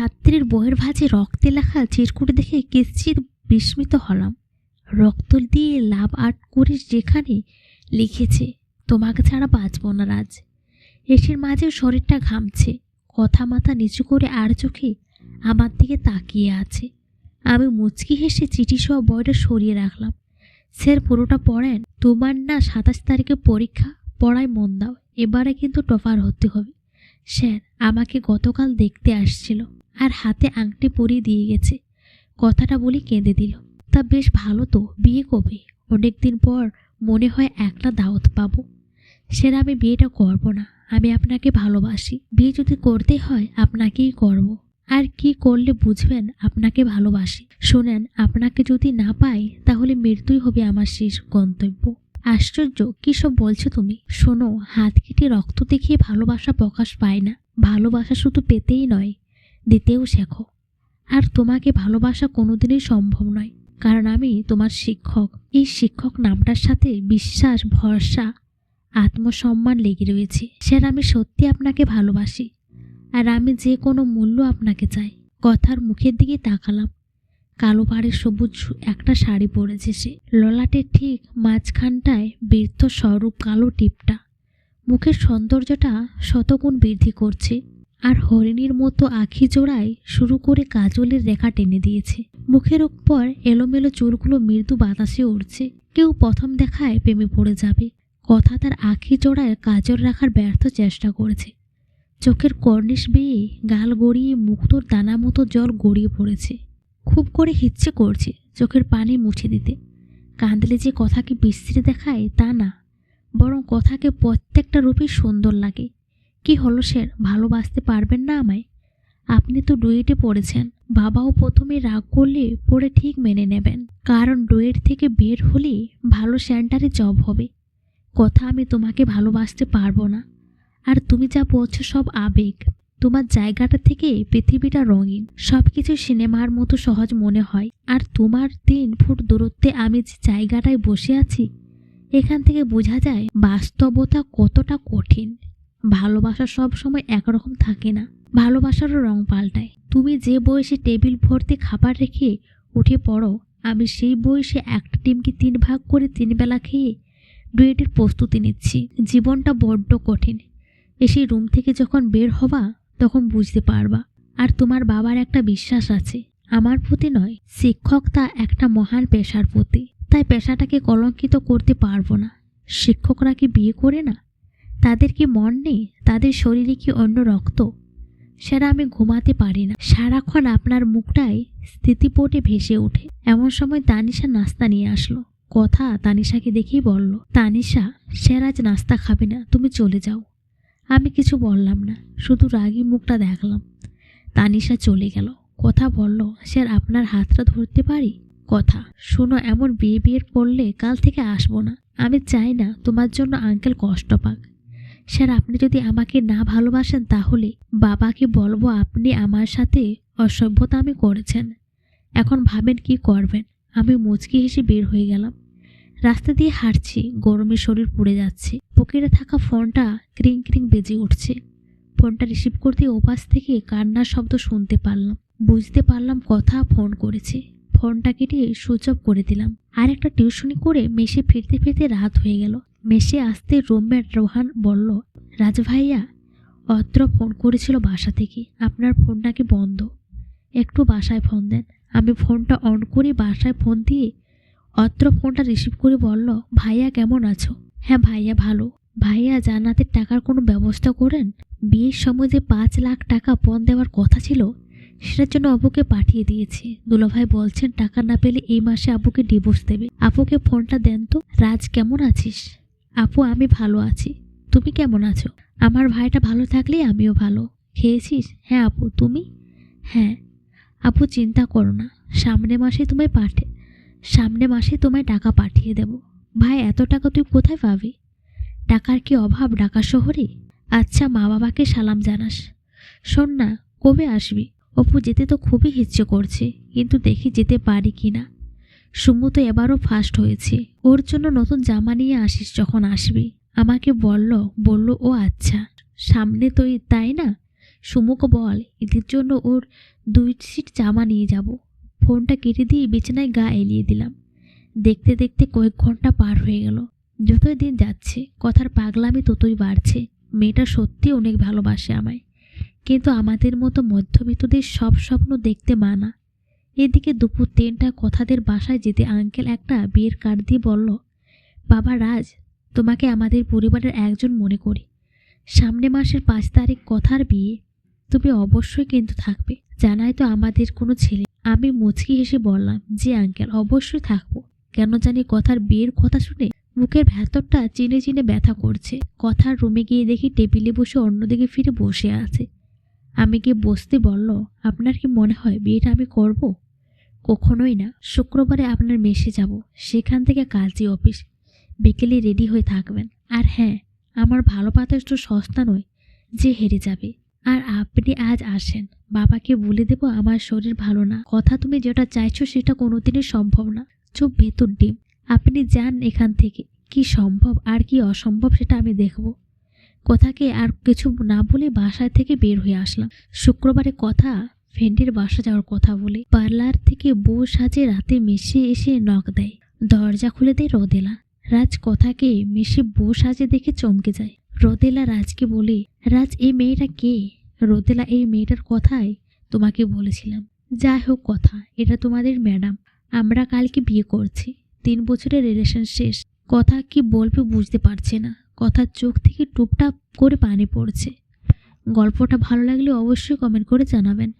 ছাত্রীর বইয়ের ভাঁজে রক্তে লেখা চিরকুট দেখে কিশ্চিত বিস্মিত হলাম। রক্ত দিয়ে লাভ আর্ট করিস যেখানে লিখেছে, তোমাকে ছাড়া বাঁচব না রাজ। এসির মাঝেও শরীরটা ঘামছে, কথা মাথা নিচু করে আর চোখে আমার দিকে তাকিয়ে আছে। আমি মুচকি হেসে চিঠি সহ বইটা সরিয়ে রাখলাম। স্যার পুরোটা পড়েন? তোমার না সাতাশ তারিখে পরীক্ষা, পড়ায় মন দাও, এবারে কিন্তু টপার হতে হবে। স্যার, আমাকে গতকাল দেখতে আসছিল। আর হাতে আংটি পরিয়ে দিয়ে গেছে। কথাটা বলে কেঁদে দিল। তা বেশ ভালো তো, বিয়ে কবে? অনেকদিন পর মনে হয় একটা দাওয়াত পাবো। স্যার আমি বিয়েটা করব না। আমি আপনাকে ভালোবাসি। বিয়ে যদি করতে হয়, আপনাকেই করব। আর কি করলে বুঝবেন, আপনাকে ভালোবাসি। শোনেন, আপনাকে যদি না পাই, তাহলে মৃত্যুই হবে আমার শেষ গন্তব্য। আশ্চর্য, কী সব বলছো তুমি? শোনো, হাত কেটে রক্ত দেখিয়ে ভালোবাসা প্রকাশ পায় না। ভালোবাসা শুধু পেতেই নয় দিতেও শেখো। আর তোমাকে ভালোবাসা কোনোদিনই সম্ভব নয়। কারণ আমি তোমার শিক্ষক। এই শিক্ষক নামটার সাথে বিশ্বাস, ভরসা, আত্মসম্মান লেগে রয়েছে। স্যার, আমি সত্যি আপনাকে ভালোবাসি। আর আমি যে কোনো মূল্য আপনাকে চাই। কথার মুখের দিকে তাকালাম। কালো পাড়ের সবুজ একটা শাড়ি পরেছে সে। ললাটের ঠিক মাঝখানটায় বৃদ্ধ স্বরূপ কালো টিপটা। মুখের সৌন্দর্যটা শতগুণ বৃদ্ধি করছে। আর হরিণীর মতো আখি জোড়ায় শুরু করে কাজলের রেখা টেনে দিয়েছে। মুখের উপর এলোমেলো চুলগুলো মৃদু বাতাসে উড়ছে। কেউ প্রথম দেখায় প্রেমে পড়ে যাবে। কথা তার আখি জোড়ায় কাজল রাখার ব্যর্থ চেষ্টা করেছে। চোখের কর্নিশ বেয়ে গাল গড়িয়ে মুক্তোর দানা মতো জল গড়িয়ে পড়েছে। খুব করে হিচ্ছে করছে চোখের পানি মুছে দিতে। কাঁদলে যে কথাকে বিশ্রী দেখায় তা না, বরং কথাকে প্রত্যেকটা রূপে সুন্দর লাগে। কি হলো স্যার ভালোবাসতে পারবেন না আমায়? আপনি তো ডুয়েটে পড়েছেন। বাবাও প্রথমে রাগ করলে পড়ে ঠিক মেনে নেবেন। কারণ ডুয়েট থেকে বের হলে ভালো সেন্টারে জব হবে। কথা আমি তোমাকে ভালোবাসতে পারব না। আর তুমি যা বলছো সব আবেগ। তোমার জায়গাটা থেকে পৃথিবীটা রঙিন। সব কিছু সিনেমার মতো সহজ মনে হয়। আর তোমার তিন ফুট দূরত্বে আমি যে জায়গাটায় বসে আছি, এখান থেকে বোঝা যায় বাস্তবতা কতটা কঠিন। ভালোবাসা সব সময় একরকম থাকে না। ভালোবাসারও রং পাল্টায়। তুমি যে বয়সে টেবিল ভর্তি খাবার রেখে উঠে পড়ো, আমি সেই বয়সে একটা ডিমকে তিন ভাগ করে তিন বেলা খেয়ে ডুয়েটের প্রস্তুতি নিচ্ছি। জীবনটা বড্ড কঠিন। এসে রুম থেকে যখন বের হবা, তখন বুঝতে পারবা। আর তোমার বাবার একটা বিশ্বাস আছে। আমার প্রতি নয়, শিক্ষক তা একটা মহান পেশার প্রতি। তাই পেশাটাকে কলঙ্কিত করতে পারব না। শিক্ষকরা কি বিয়ে করে না? তাদের কি মন নেই? তাদের শরীরে কি অন্য রক্ত? সেটা আমি ঘুমাতে পারি না। সারাক্ষণ আপনার মুখটাই স্থিতিপটে ভেসে ওঠে। এমন সময় তানিশা নাস্তা নিয়ে আসলো। কথা তানিশাকে দেখেই বলল, তানিশা স্যার আজ নাস্তা খাবে না, তুমি চলে যাও। আমি কিছু বললাম না, শুধু রাগী মুখটা দেখলাম। তানিশা চলে গেল। কথা বলল স্যার আপনার হাতটা ধরতে পারি? কথা, শোনো, এমন বিয়ে বিয়ের করলে কাল থেকে আসব না। আমি চাই না তোমার জন্য আঙ্কেল কষ্ট পাক। স্যার, আপনি যদি আমাকে না ভালোবাসেন তাহলে বাবাকে বলব আপনি আমার সাথে অসভ্যতা আমি করেছেন। এখন ভাবেন কি করবেন? আমি মুচকি হেসে বের হয়ে গেলাম। রাস্তা দিয়ে হাঁটছি, গরমে শরীর পুড়ে যাচ্ছে। পকেটে থাকা ফোনটা ক্রিং ক্রিং বেজে উঠছে। ফোনটা রিসিভ করতে ওপাশ থেকে কান্নার শব্দ শুনতে পারলাম। বুঝতে পারলাম কথা ফোন করেছে। ফোনটা কেটে সুইচ অফ করে দিলাম। আর একটা টিউশনি করে মেশে ফিরতে ফিরতে রাত হয়ে গেল। মেশে আসতে রুমমেট রোহান বলল, রাজ ভাইয়া অত্র ফোন করেছিল বাসা থেকে। আপনার ফোন নাকি বন্ধ। একটু বাসায় ফোন দেন। আমি ফোনটা অন করে, বাসায় ফোন দিয়ে অত্র ফোনটা রিসিভ করে বলল, ভাইয়া, কেমন আছো? হ্যাঁ ভাইয়া, ভালো। ভাইয়া, জান্নাতের টাকার কোনো ব্যবস্থা করেন? বিয়ের সময় যে পাঁচ লাখ টাকা পণ দেওয়ার কথা ছিল, সেটার জন্য আবুকে পাঠিয়ে দিয়েছি। দুলাভাই বলছেন, টাকা না পেলে এই মাসে আবুকে ডিভোর্স দেবে। আপুকে ফোনটা দেন তো। রাজ, কেমন আছিস? আপু, আমি ভালো আছি। তুমি কেমন আছো? আমার ভাইটা ভালো থাকলেই আমিও ভালো। খেয়েছিস? হ্যাঁ আপু, তুমি? হ্যাঁ। আপু, চিন্তা করো না। সামনে মাসে তোমায় পাঠে, সামনে মাসে তোমায় টাকা পাঠিয়ে দেব। ভাই, এত টাকা তুই কোথায় পাবি? টাকার কি অভাব ঢাকা শহরে? আচ্ছা মা বাবাকে সালাম জানাস। শোন না, কবে আসবি? অপু, যেতে তো খুবই ইচ্ছে করছে, কিন্তু দেখি যেতে পারি কি না সুমু তো এবারও ফার্স্ট হয়েছে। ওর জন্য নতুন জামা নিয়ে আসিস যখন আসবি। আমাকে বলল বলল, ও আচ্ছা। সামনে তুই তাই না? সুমুকে বল এদের জন্য ওর দুই সিট জামা নিয়ে যাব। ফোনটা কেটে দিয়ে বিছানায় গা এলিয়ে দিলাম। দেখতে দেখতে কয়েক ঘণ্টা পার হয়ে গেল। যতই দিন যাচ্ছে, কথার পাগলামি ততই বাড়ছে। মেয়েটা সত্যি অনেক ভালোবাসে আমায়। কিন্তু আমাদের মতো মধ্যবিত্তদের সব স্বপ্ন দেখতে মানা। এদিকে দুপুর তিনটা কথাদের বাসায় যেতে আঙ্কেল একটা বিয়ের কার্ড দিয়ে বলল, বাবা রাজ, তোমাকে আমাদের পরিবারের একজন মনে করি। সামনে মাসের পাঁচ তারিখ কথার বিয়ে, তুমি অবশ্যই কিন্তু থাকবে। জানাই তো আমাদের কোনো ছেলে আমি মুচকি হেসে বললাম যে আঙ্কেল, অবশ্যই থাকব। কেন জানি কথার বিয়ের কথা শুনে মুখের ভেতরটা চিনে চিনে ব্যথা করছে। কথার রুমে গিয়ে দেখি টেবিলে বসে অন্যদিকে ফিরে বসে আছে। আমি গিয়ে বসতে বলল, আপনার কি মনে হয় বিয়েটা আমি করব? কখনোই না। শুক্রবারে আপনার মেসে যাব। সেখান থেকে কাজী অফিস। বিকেলে রেডি হয়ে থাকবেন। আর হ্যাঁ আমার ভালো পাতা তো সস্তা নয় যে হেরে যাবে। আর আপনি আজ আসেন। বাবাকে বলে দেব আমার শরীর ভালো না। কথা তুমি যেটা চাইছো সেটা কোনোদিনই সম্ভব না। চুপ, ভেতর ডিম। আপনি যান এখান থেকে। কি সম্ভব আর কি অসম্ভব সেটা আমি দেখব। কথাকে আর কিছু না বলে বাসায় থেকে বের হয়ে আসলাম। শুক্রবারে কথা ফ্রেন্ডের বাসা যাওয়ার কথা বলে পার্লার থেকে বউ সাজে রাতে মেশে এসে নখ দেয়। দরজা খুলে দেয় রদেলা। রাজ কথাকে মেশে বউ সাজে দেখে চমকে যায়। রদেলা রাজকে বলে, রাজ, এই মেয়েটা কে? রদেলা এই মেয়েটার কথাই তোমাকে বলেছিলাম। যাই হোক কথা, এটা তোমাদের ম্যাডাম। আমরা কালকে বিয়ে করছি। তিন বছরের রিলেশন শেষ। কথা কি বলবে বুঝতে পারছে না। কথার চোখ থেকে টুপটাপ করে পানি পড়ছে। গল্পটা ভালো লাগলে অবশ্যই কমেন্ট করে জানাবেন।